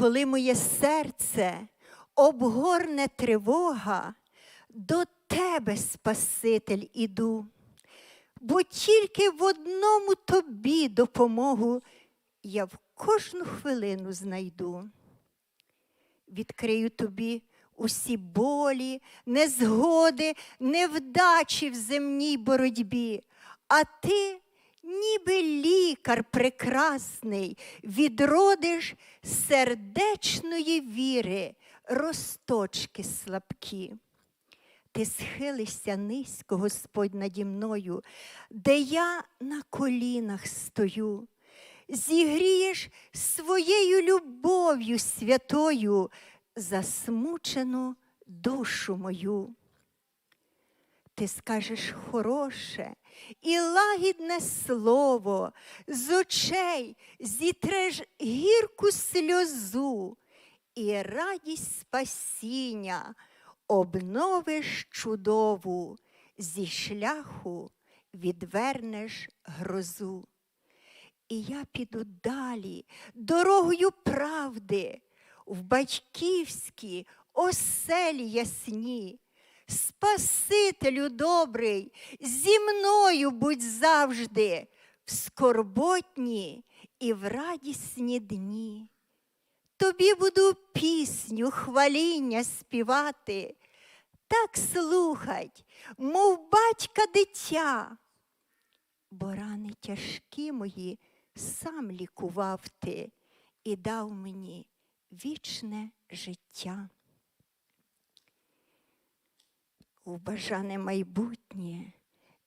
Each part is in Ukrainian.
коли моє серце обгорне тривога, до тебе, Спаситель, іду, бо тільки в одному тобі допомогу я в кожну хвилину знайду. Відкрию тобі усі болі, незгоди, невдачі в земній боротьбі, а ти, ніби лікар прекрасний, відродиш сердечної віри, росточки слабкі. Ти схилишся низько, Господь, наді мною, де я на колінах стою, зігрієш своєю любов'ю святою засмучену душу мою. Ти скажеш хороше і лагідне слово, з очей зітреш гірку сльозу, і радість спасіння обновиш чудову, зі шляху відвернеш грозу. І я піду далі дорогою правди, в батьківські оселі ясні. Спасителю добрий, зі мною будь завжди, в скорботні і в радісні дні. Тобі буду пісню, хваління співати, так слухать, мов батька дитя, бо рани тяжкі мої сам лікував ти і дав мені вічне життя. У бажане майбутнє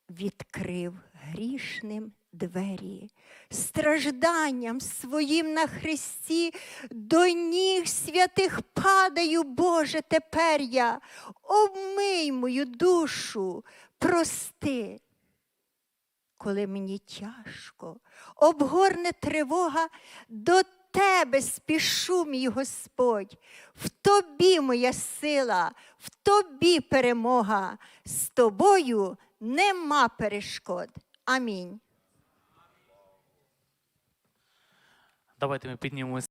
відкрив грішним двері, стражданням своїм на Христі до ніг святих падаю, Боже, тепер я обмий мою душу, прости. Коли мені тяжко, обгорне тривога, до тебе спішу, мій Господь, в тобі моя сила, в тобі перемога, з тобою нема перешкод. Амінь. Давайте ми піднімемося.